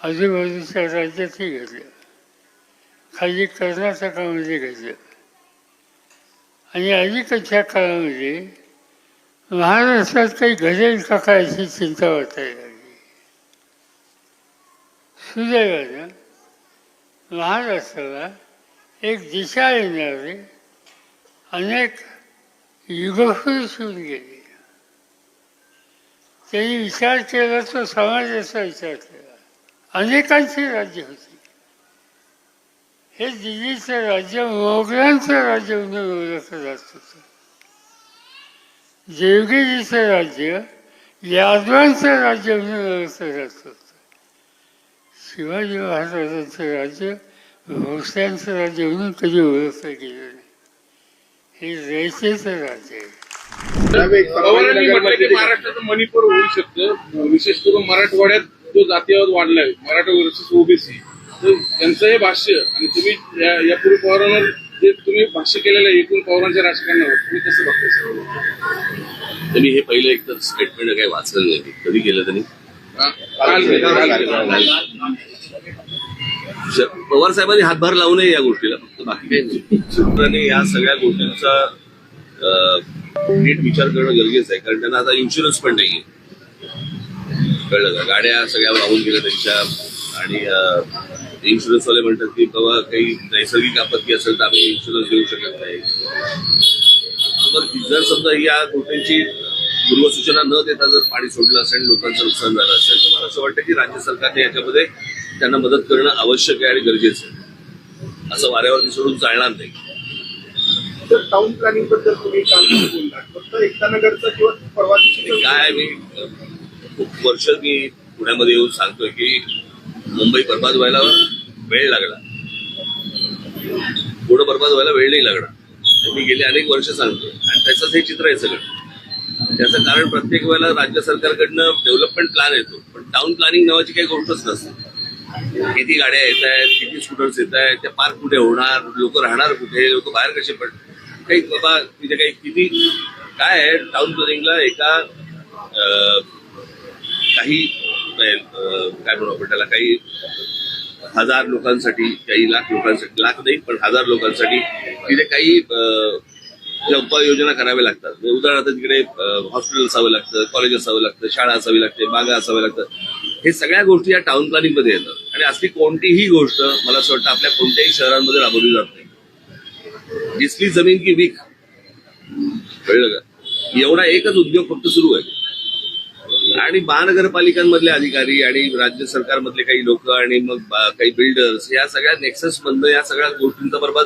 आजूबाजूच्या राज्यातही घेतलं खाली कर्नाटकामध्ये घेतलं आणि अलीकडच्या काळामध्ये महाराष्ट्रात काही घडेल का काय अशी चिंता वाटायला लागली सुदैवानं महाराष्ट्राला एक दिशा येणारे अनेक युगपुरुष होऊन गेले त्यांनी विचार केला तो समाजाचा विचार केला अनेकांची राज्य होती. हे दिल्लीचं राज्य मोगलांचं राज्य म्हणून ओळखलं जात होतं. देवगिरीचं राज्य यादवांचं राज्य म्हणून ओळखलं जात होतं. शिवाजी महाराजांचं राज्य भोसल्यांचं राज्य म्हणून कधी ओळखलं गेलं नाही. हे रयतेचं राज्य आहे. पवारांनी म्हटलं की महाराष्ट्राचं मणिपूर होऊ शकतं. विशेष करून मराठवाड्यात जो जातीयवाद वाढलाय मराठा वर्सेस ओबीसी तर त्यांचं हे भाष्य आणि तुम्ही या- यापूर्वी पवारांवर जे तुम्ही भाष्य केलेलं आहे एकूण पवारांच्या राजकारणावर तुम्ही कसं बघताय सर? त्यांनी हे पहिलं एक तर स्टेटमेंट काही वाचलं नाही कधी केलं त्यांनी हा? पवार साहेबांनी हातभार लावू नये या गोष्टीला फक्त बाकी सूत्राने या सगळ्या गोष्टींचा नीट विचार करणं गरजेचं आहे कारण त्यांना आता इन्शुरन्स पण नाहीये कळलं. का गाड्या सगळ्या वाहून गेल्या त्यांच्या. आणि इन्शुरन्स वाले म्हणतात की बाबा काही नैसर्गिक आपत्ती असेल तर आम्ही इन्शुरन्स देऊ शकत नाही. तर जर समजा या गोष्टींची पूर्वसूचना न देता जर पाणी सोडलं असेल आणि लोकांचं नुकसान झालं असेल तर मला असं वाटतं की राज्य सरकारने याच्यामध्ये त्यांना मदत करणं आवश्यक आहे आणि गरजेचं आहे. असं वाऱ्यावरती सोडून चालणार नाही. तर टाउन प्लॅनिंगबद्दल तुम्ही काल बोललात? वर्ष मी पुण्यामध्ये येऊन सांगतोय की मुंबई बर्बाद व्हायला वेळ लागला. पुढं बर्बाद व्हायला वेळ नाही लागणार मी गेले अनेक वर्ष सांगतोय. आणि त्याचंच हे चित्र आहे सगळं. त्याचं कारण प्रत्येक वेळेला राज्य सरकारकडनं डेव्हलपमेंट प्लॅन येतो. पण टाउन प्लॅनिंग नावाची काही गोष्टच नसते. किती गाड्या येत आहेत किती स्कूटर्स येत आहेत ते पार्क कुठे होणार लोक राहणार कुठे लोक बाहेर कसे पड काही बाबा तिथे काही किती काय आहे टाउन प्लॅनिंगला एका काही काय म्हणू आपण त्याला काही हजार लोकांसाठी काही लाख लोकांसाठी लाख नाही पण हजार लोकांसाठी तिथे काही उपाययोजना कराव्या लागतात. म्हणजे उदाहरणार्थ तिकडे हॉस्पिटल असावं लागतं कॉलेज असावं लागतं शाळा असावी लागते बागा असाव्या लागतात. हे सगळ्या गोष्टी या टाउन प्लॅनिंगमध्ये येतात. आणि असली कोणतीही गोष्ट मला असं वाटतं आपल्या कोणत्याही शहरांमध्ये राबवली जात नाही. जिसली जमीन की वीक. कळलं का? एवढा एकच उद्योग फक्त सुरू आहे. आणि महानगरपालिकांमधले अधिकारी आणि राज्य सरकारमधले काही लोक आणि मग काही बिल्डर्स या सगळ्या नेक्सस बंद या सगळ्या गोष्टींचा बरबाद